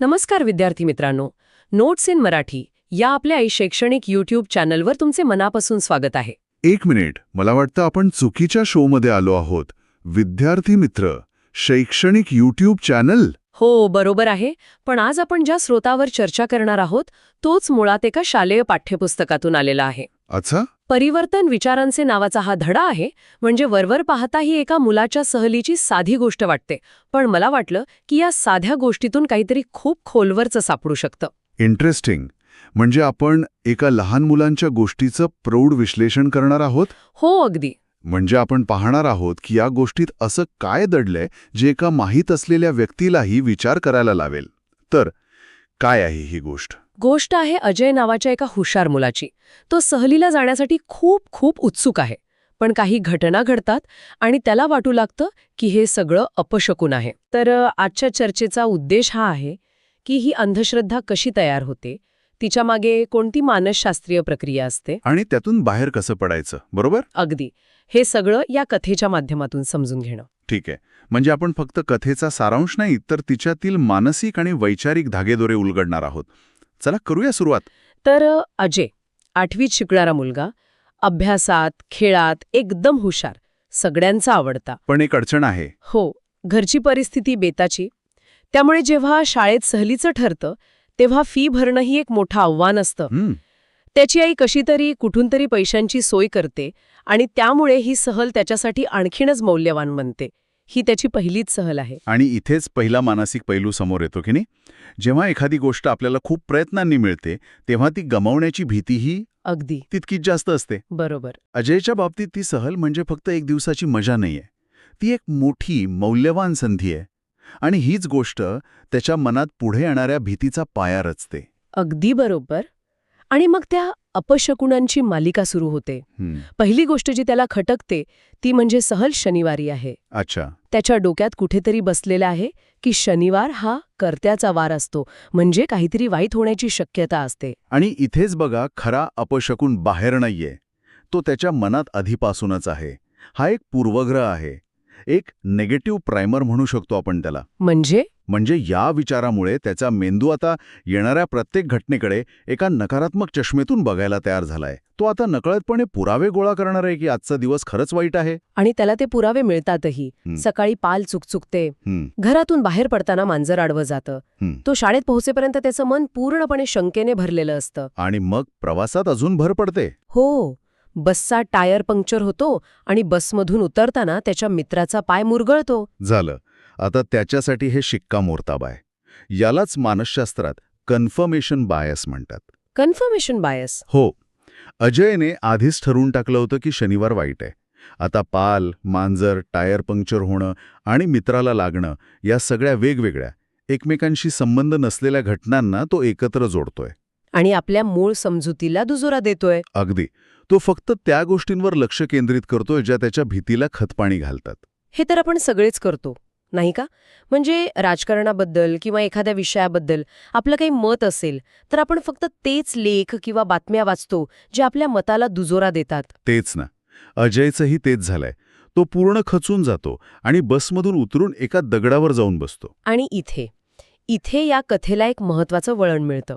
नमस्कार विद्यार्थी मित्रांनो. नोट्स इन मराठी या आपल्या आई शैक्षणिक युट्यूब चॅनलवर तुमचे मनापासून स्वागत आहे. एक मिनिट. मला वाटतं आपण चुकीच्या शोमध्ये आलो आहोत. विद्यार्थी मित्र शैक्षणिक यूट्यूब चॅनल हो बरोबर आहे. पण आज आपण ज्या स्रोतावर चर्चा करणार आहोत तोच मुळात एका शालेय पाठ्यपुस्तकातून आलेला आहे. अच्छा? परिवर्तन विचारांचे नावाचा हा धडा आहे म्हणजे वरवर पाहता ही एका मुलाच्या सहलीची साधी गोष्ट वाटते. पण मला वाटलं की या साध्या गोष्टीतून काहीतरी खूप खोलवरचं सापडू शकतं. इंटरेस्टिंग म्हणजे आपण एका लहान मुलांच्या गोष्टीचं प्रौढ विश्लेषण करणार आहोत? हो अगदी. म्हणजे आपण पाहणार आहोत की या गोष्टीत असं काय दडलंय जे एका माहीत असलेल्या व्यक्तीलाही विचार करायला लावेल. तर काय आहे ही गोष्ट? गोष्ट आहे अजय नावाच्या एका हुशार मुलाची. तो सहलीला जाण्यासाठी खूप खूप उत्सुक आहे. पण काही घटना घडतात आणि त्याला वाटू लागतं की हे सगळं अपशकून आहे. तर आजच्या चर्चेचा उद्देश हा आहे की ही अंधश्रद्धा कशी तयार होते? तिच्यामागे कोणती मानसशास्त्रीय प्रक्रिया असते? आणि त्यातून बाहेर कसं पडायचं? बरोबर? अगदी. हे सगळं या कथेच्या माध्यमातून समजून घेणं. ठीक आहे. म्हणजे आपण फक्त कथेचा सारांश नाही तर तिच्यातील मानसिक आणि वैचारिक धागेदोरे उलगडणार आहोत. चला करूया सुरुवात. तर अजय आठवीत शिकणारा मुलगा अभ्यासात खेळात एकदम हुशार सगळ्यांचा आवडता. पण एक अडचण आहे. हो घरची परिस्थिती बेताची. त्यामुळे जेव्हा शाळेत सहलीचं ठरतं तेव्हा फी भरणं ही एक मोठं आव्हान असतं. त्याची आई कशी तरी कुठून तरी पैशांची सोय करते आणि त्यामुळे ही सहल त्याच्यासाठी आणखीनच मौल्यवान बनते. ही त्याची पहिलीच सहल आहे. आणि इथेच पहिला मानसिक पैलू समोर येतो की नाही? जेव्हा एखादी गोष्ट आपल्याला खूप प्रयत्नांनी मिळते तेव्हा ती गमावण्याची भीतीही अगदी. तितकीच जास्त असते. बरोबर. अजयच्या बाबतीत ती सहल म्हणजे फक्त एक दिवसाची मजा नाहीये. ती एक मोठी मौल्यवान संधी आहे. आणि हीच गोष्ट त्याच्या मनात पुढे येणाऱ्या भीतीचा पाया रचते. अगदी बरोबर. आणि मग त्या अपशकुनांची मालिका सुरू होते. पहिली गोष्ट जी त्याला खटकते ती म्हणजे सहल शनिवारी आहे. अच्छा. त्याच्या डोक्यात कुठेतरी बसलेला आहे की शनिवार हा कर्त्याचा वार असतो म्हणजे काहीतरी वाईट होण्याची शक्यता असते. आणि इथेच बघा खरा अपशकून बाहेर नाहीये. तो त्याच्या मनात आधीपासूनच आहे. हा एक पूर्वग्रह आहे. एक नेगेटिव्ह प्रायमर म्हणू शकतो आपण त्याला. म्हणजे? म्हणजे या विचारामुळे त्याचा मेंदू आता येणाऱ्या प्रत्येक घटनेकडे एका नकारात्मक चष्मेतून बघायला तयार झालाय. तो आता नकळतपणे पुरावे गोळा करणार आहे की आजचा दिवस खरंच वाईट आहे? आणि त्याला ते पुरावे मिळतातही. सकाळी पाल चुकचुकते. घरातून बाहेर पडताना मांजर आडवं जातं. तो शाळेत पोहोचेपर्यंत त्याचं मन पूर्णपणे शंकेने भरलेलं असतं. आणि मग प्रवासात अजून भर पडते? हो. बसचा टायर पंक्चर होतो आणि बसमधून उतरताना त्याच्या मित्राचा पाय मुरगळतो. झालं. आता त्याच्यासाठी हे शिक्कामोर्ताब आहे. यालाच मानसशास्त्रात कन्फर्मेशन बायस म्हणतात. Confirmation bias? हो. अजयने आधीच ठरवून टाकलं होतं की शनिवार वाईट आहे. आता पाल मांजर टायर पंक्चर होणं आणि मित्राला लागणं या सगळ्या वेगवेगळ्या एकमेकांशी संबंध नसलेल्या घटनांना तो एकत्र जोडतोय. आणि आपल्या मूळ समजुतीला दुजोरा देतोय. अगदी. तो फक्त त्या गोष्टींवर लक्ष केंद्रित करतोय ज्या त्याच्या भीतीला खतपाणी घालतात. हे तर आपण सगळेच करतो नाही का? म्हणजे राजकारणाबद्दल किंवा एखाद्या विषयाबद्दल आपलं काही मत असेल तर आपण फक्त तेच लेख किंवा बातम्या वाचतो जे आपल्या मताला दुजोरा देतात. तेच ना. अजयचंही तेच झालंय. तो पूर्ण खचून जातो आणि बसमधून उतरून एका दगडावर जाऊन बसतो. आणि इथे इथे या कथेला एक महत्वाचं वळण मिळतं.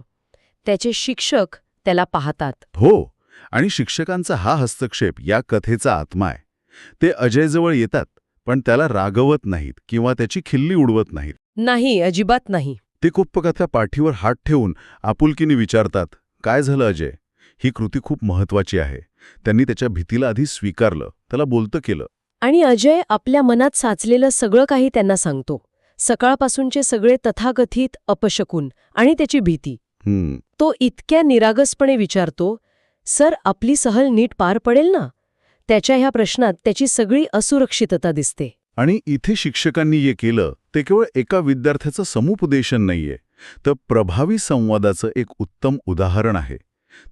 त्याचे शिक्षक त्याला पाहतात. हो. आणि शिक्षकांचा हा हस्तक्षेप या कथेचा आत्मा आहे. ते अजयजवळ येतात पण त्याला रागवत नाहीत किंवा त्याची खिल्ली उडवत नाहीत. नाही अजिबात नाही. ते कुप्पकथ्या पाठीवर हात ठेवून आपुलकीने विचारतात काय झालं अजय? ही कृती खूप महत्वाची आहे. त्यांनी त्याच्या भीतीला आधी स्वीकारलं त्याला बोलतं केलं. आणि अजय आपल्या मनात साचलेलं सगळं काही त्यांना सांगतो. सकाळपासूनचे सगळे तथाकथित अपशकून आणि त्याची भीती. तो इतक्या निरागसपणे विचारतो सर आपली सहल नीट पार पडेल ना? त्याच्या ह्या प्रश्नात त्याची सगळी असुरक्षितता दिसते. आणि इथे शिक्षकांनी जे केलं ते केवळ एका विद्यार्थ्याचं समुपदेशन नाहीये. तर प्रभावी संवादाचं एक उत्तम उदाहरण आहे.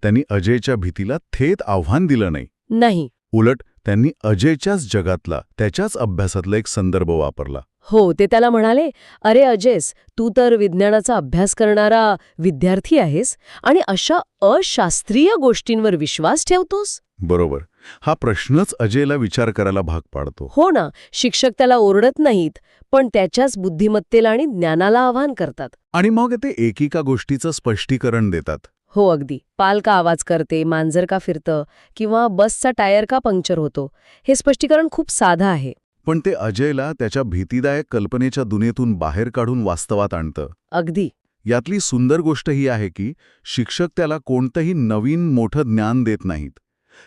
त्यांनी अजयच्या भीतीला थेट आव्हान दिलं नाही. नाही. उलट त्यांनी अजयच्याच जगातला त्याच्याच अभ्यासातला एक संदर्भ वापरला. हो ते त्याला म्हणाले अरे अजयस तू तर विज्ञानाचा अभ्यास करणारा विद्यार्थी आहेस आणि अशा अशास्त्रीय गोष्टींवर विश्वास ठेवतोस? बरोबर. हा प्रश्नच अजयला विचार करायला भाग पाडतो. हो ना शिक्षक त्याला ओरडत नाहीत पण त्याच्याच बुद्धिमत्तेला आणि ज्ञानाला आवाहन करतात. आणि मग ते एकेका गोष्टीचं स्पष्टीकरण देतात. हो अगदी. पाल का आवाज करते मांजर का फिरतं किंवा बसचा टायर का पंक्चर होतो हे स्पष्टीकरण खूप साधं आहे. पण ते अजयला त्याच्या भीतीदायक कल्पनेच्या दुनियेतून बाहेर काढून वास्तवात आणतं. अगदी. यातली सुंदर गोष्ट ही आहे की शिक्षक त्याला कोणतंही नवीन मोठं ज्ञान देत नाहीत.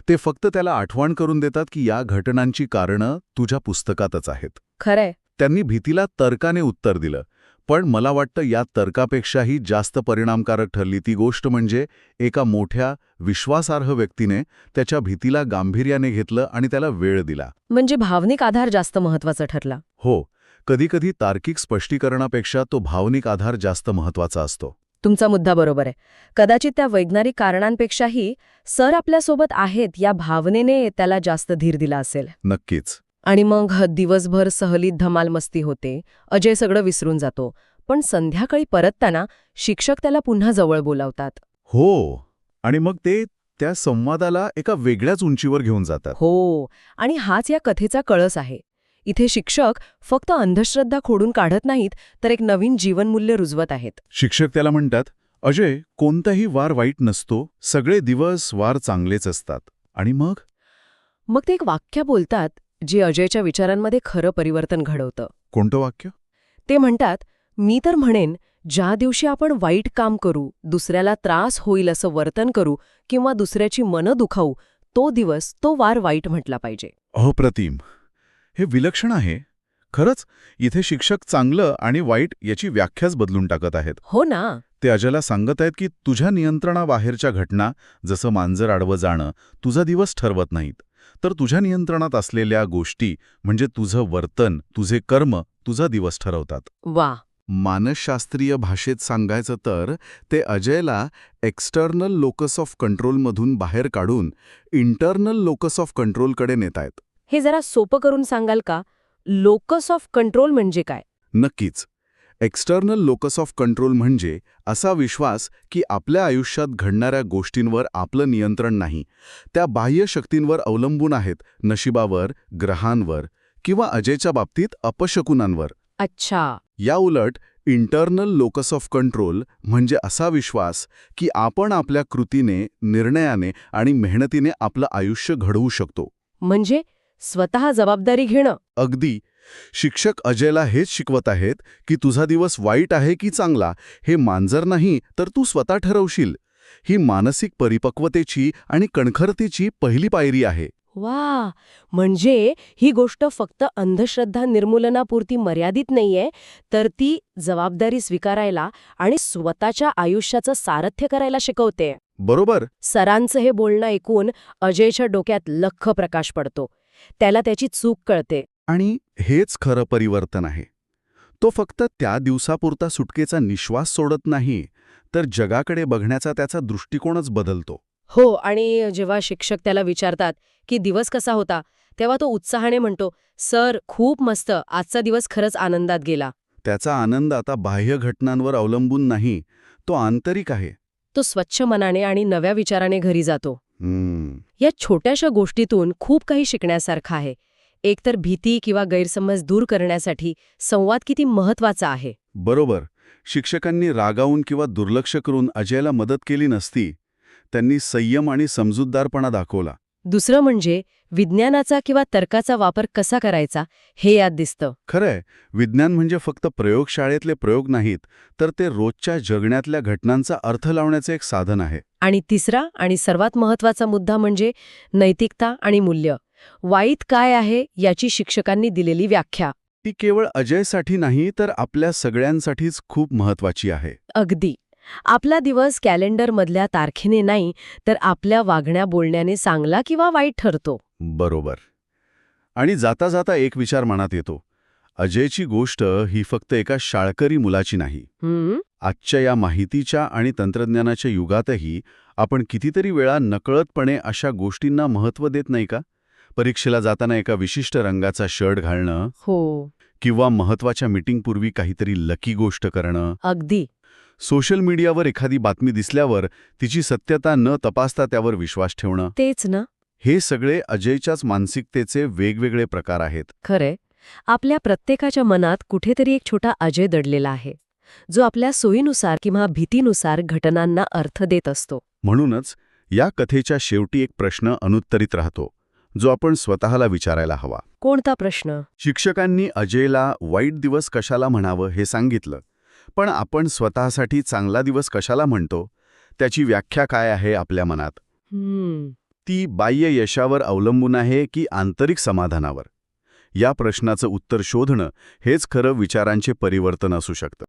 ते फक्त त्याला आठवण करून देतात की या घटनांची कारणं तुझ्या पुस्तकातच आहेत. खरंय. त्यांनी भीतीला तर्काने उत्तर दिलं. पण मला वाटतं या तर्कापेक्षाही जास्त परिणामकारक ठरली ती गोष्ट म्हणजे एका मोठ्या विश्वासार्ह व्यक्तीने त्याच्या भीतीला गांभीर्याने घेतलं आणि त्याला वेळ दिला. म्हणजे भावनिक आधार जास्त महत्त्वाचा ठरला. हो कधीकधी तार्किक स्पष्टीकरणापेक्षा तो भावनिक आधार जास्त महत्त्वाचा असतो. तुमचा मुद्दा बरोबर आहे. कदाचित त्या वैज्ञानिक कारणांपेक्षाही सर आपल्यासोबत आहेत या भावनेने त्याला जास्त धीर दिला असेल. नक्कीच. आणि मग दिवसभर सहलीत धमाल मस्ती होते. अजय सगळं विसरून जातो. पण संध्याकाळी परतताना शिक्षक त्याला पुन्हा जवळ बोलावतात. हो आणि मग ते त्या संवादाला एका वेगळ्याच उंचीवर घेऊन जातात. हो आणि हाच या कथेचा कळस आहे. इथे शिक्षक फक्त अंधश्रद्धा खोडून काढत नाहीत तर एक नवीन जीवनमूल्य रुजवत आहेत. शिक्षक त्याला म्हणतात अजय कोणताही वार वाईट नसतो. सगळे दिवस वार चांगलेच असतात. आणि मग? मग ते एक वाक्य बोलतात जे अजयच्या विचारांमध्ये खरं परिवर्तन घडवतं. कोणतं वाक्य? ते म्हणतात मी तर म्हणेन ज्या दिवशी आपण वाईट काम करू दुसऱ्याला त्रास होईल असं वर्तन करू किंवा दुसऱ्याची मनं दुखावू तो दिवस तो वार वाईट म्हटला पाहिजे. अप्रतिम. हे विलक्षण आहे. खरंच इथे शिक्षक चांगलं आणि वाईट याची व्याख्याच बदलून टाकत आहेत. हो ना. ते अजयला सांगत आहेत की तुझ्या नियंत्रणाबाहेरच्या घटना जसं मांजर आडवं जाणं तुझा दिवस ठरवत नाहीत. तर तुझ्या नियंत्रणात असलेल्या गोष्टी म्हणजे तुझं वर्तन तुझे कर्म तुझा दिवस ठरवतात. वा. मानसशास्त्रीय भाषेत सांगायचं तर ते अजयला एक्स्टर्नल लोकस ऑफ कंट्रोलमधून बाहेर काढून इंटर्नल लोकस ऑफ कंट्रोलकडे नेत आहेत हे जरा सोपं करून सांगाल का? लोकस ऑफ कंट्रोल म्हणजे काय? नक्कीच. एक्स्टर्नल लोकस ऑफ कंट्रोल म्हणजे असा विश्वास की आपल्या आयुष्यात घडणाऱ्या गोष्टींवर आपलं नियंत्रण नाही. त्या बाह्य शक्तींवर अवलंबून आहेत नशिबावर ग्रहांवर किंवा अजयच्या बाबतीत अपशकुनांवर. अच्छा. या उलट इंटर्नल लोकस ऑफ कंट्रोल म्हणजे असा विश्वास की आपण आपल्या कृतीने निर्णयाने आणि मेहनतीने आपलं आयुष्य घडवू शकतो. म्हणजे स्वतः जबाबदारी घेणं. अगदी. शिक्षक अजयला हेच शिकवत आहेत की तुझा दिवस वाईट आहे की चांगला हे मांजर नाही तर तू स्वतः ठरवशील. ही मानसिक परिपक्वतेची आणि कणखरतेची पहिली पायरी आहे. वा! म्हणजे ही गोष्ट फक्त अंधश्रद्धा निर्मूलनापुरती मर्यादित नाहीये तर ती जबाबदारी स्वीकारायला आणि स्वतःच्या आयुष्याचं सारथ्य करायला शिकवते. बरोबर. सरांचं हे बोलणं ऐकून अजयच्या डोक्यात लख प्रकाश पडतो. त्याला त्याची चूक कळते. आणि हेच खरं परिवर्तन आहे. तो फक्त त्या दिवसापुरता सुटकेचा निश्वास सोडत नाही तर जगाकडे बघण्याचा त्याचा दृष्टिकोनच बदलतो. हो आणि जेव्हा शिक्षक त्याला विचारतात की दिवस कसा होता तेव्हा तो उत्साहाने म्हणतो सर खूप मस्त आजचा दिवस खरंच आनंदात गेला. त्याचा आनंद आता बाह्य घटनांवर अवलंबून नाही तो आंतरिक आहे. तो स्वच्छ मनाने आणि नव्या विचाराने घरी जातो. या छोट्याशा गोष्टीतून खूप काही शिकण्यासारखं आहे. एकतर भीती किंवा गैरसमज दूर करण्यासाठी संवाद किती महत्त्वाचा आहे? बरोबर. शिक्षकांनी रागावून किंवा दुर्लक्ष करून अजयला मदत केली नसती त्यांनी संयम आणि समजूतदारपणा दाखवला. दुसरं म्हणजे विज्ञानाचा किंवा तर्काचा वापर कसा करायचा हे यात दिसतं. खरंय. विज्ञान म्हणजे फक्त प्रयोगशाळेतले प्रयोग नाहीत तर ते रोजच्या जगण्यातल्या घटनांचा अर्थ लावण्याचे एक साधन आहे. आणि तिसरा आणि सर्वात महत्त्वाचा मुद्दा म्हणजे नैतिकता आणि मूल्य. वाईट काय आहे याची शिक्षकांनी दिलेली व्याख्या. ती केवळ अजयसाठी नाही तर आपल्या सगळ्यांसाठीच खूप महत्वाची आहे. अगदी. आपला दिवस कॅलेंडरमधल्या तारखेने नाही तर आपल्या वागण्या बोलण्याने चांगला किंवा वाईट ठरतो. बरोबर. आणि जाता जाता एक विचार मनात येतो. अजयची गोष्ट ही फक्त एका शाळकरी मुलाची नाही. हम्म. आजच्या या माहितीच्या आणि तंत्रज्ञानाच्या युगातही आपण कितीतरी वेळा नकळतपणे अशा गोष्टींना महत्त्व देत नाही का? परीक्षेला जाताना एका विशिष्ट रंगाचा शर्ट घालणं हो. किंवा महत्त्वाच्या मीटिंगपूर्वी काहीतरी लकी गोष्ट करणं. अगदी. सोशल मीडियावर एखादी बातमी दिसल्यावर तिची सत्यता न तपासता त्यावर विश्वास ठेवणं. तेच ना. हे सगळे अजयच्याच मानसिकतेचे वेगवेगळे प्रकार आहेत. खरे आपल्या प्रत्येकाच्या मनात कुठेतरी एक छोटा अजय दडलेला आहे. जो आपल्या सोयीनुसार किंवा भीतीनुसार घटनांना अर्थ देत असतो. म्हणूनच या कथेच्या शेवटी एक प्रश्न अनुत्तरित राहतो. जो आपण स्वतःला विचारायला हवा. कोणता प्रश्न? शिक्षकांनी अजयला वाईट दिवस कशाला म्हणावं हे सांगितलं. पण आपण स्वतःसाठी चांगला दिवस कशाला म्हणतो? त्याची व्याख्या काय आहे आपल्या मनात? ती बाह्य यशावर अवलंबून आहे की आंतरिक समाधानावर? या प्रश्नाचं उत्तर शोधणं हेच खरं विचारांचे परिवर्तन असू शकतं.